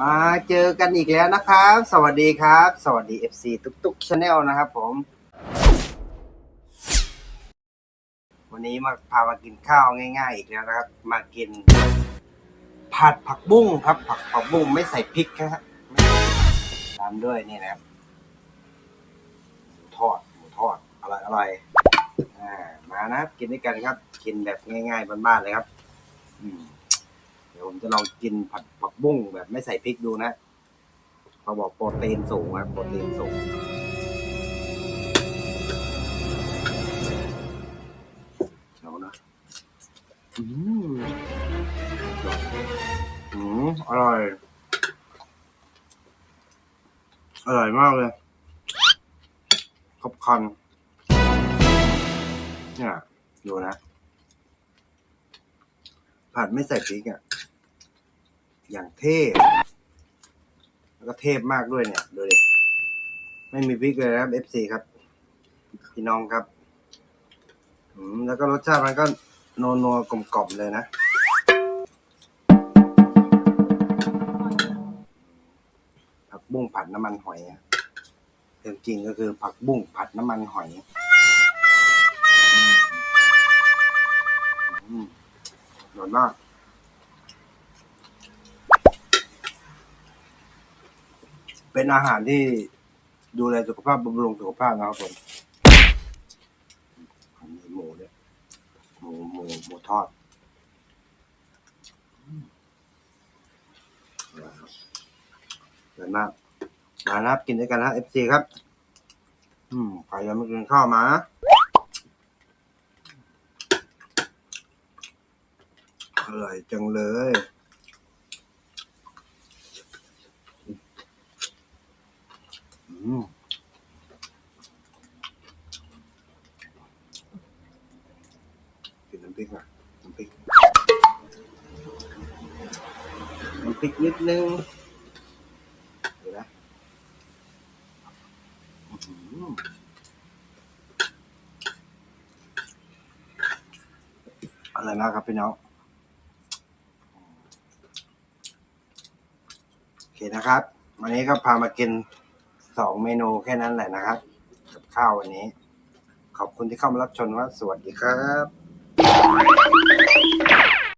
มาเจอกันอีกแล้วนะครับ สวัสดีครับ สวัสดี FC ตุกตุกชาแนลนะครับผม วันนี้มาพามากินข้าวง่ายๆ อีกแล้วนะครับ มากิน ผัดผักบุ้งครับ ผักผักบุ้งไม่ใส่พริกนะครับตามด้วยนี่นะครับหมูทอดหมูทอดอร่อยอร่อยอ่ามานะครับกินด้วยกันครับ กินแบบง่ายๆบ้านๆเลยครับ อืม ดี๋ยวผมจะลองกินผัดผักบุ้งแบบไม่ใส่พริกดูนะเขาบอกโปรตีนสูงครับโปรตีนสูงเอานะอืมอืมอร่อย อร่อยมากเลยครบคันเนี่ยดูนะ ผัดไม่ใส่พริกอะ อย่างเทพ แล้วก็เทพมากด้วยเนี่ยดูดิไม่มีพริกเลยนะครับ FC ครับ พี่น้องครับอืมแล้วก็รสชาติมันก็นัวนัวกลมกล่อมเลยนะผักบุ้งผัดน้ำมันหอยอะจริงก็คือผักบุ้งผัดน้ำมันหอยอืมอร่อยมาก เป็นอาหารที่ดูแลสุขภาพบำรุงสุขภาพนะครับผมมีหมูเนี่ยหมูหมูหมูทอดอืมอร่อยมากมานะครับกินด้วยกันนะเอฟซีครับ อืมใครยังไม่กินข้าวมาอร่อยจังเลย อืม กินน้ำพริกหน่อน้ำพริกน้ำพริกนิดนึงเดี๋ยวนะอื้อหืออร่อยมากครับพี่น้องโอเคนะครับ วันนี้ก็พามากิน สองเมนูแค่นั้นแหละนะครับ กับข้าววันนี้ ขอบคุณที่เข้ามารับชมว่าสวัสดีครับ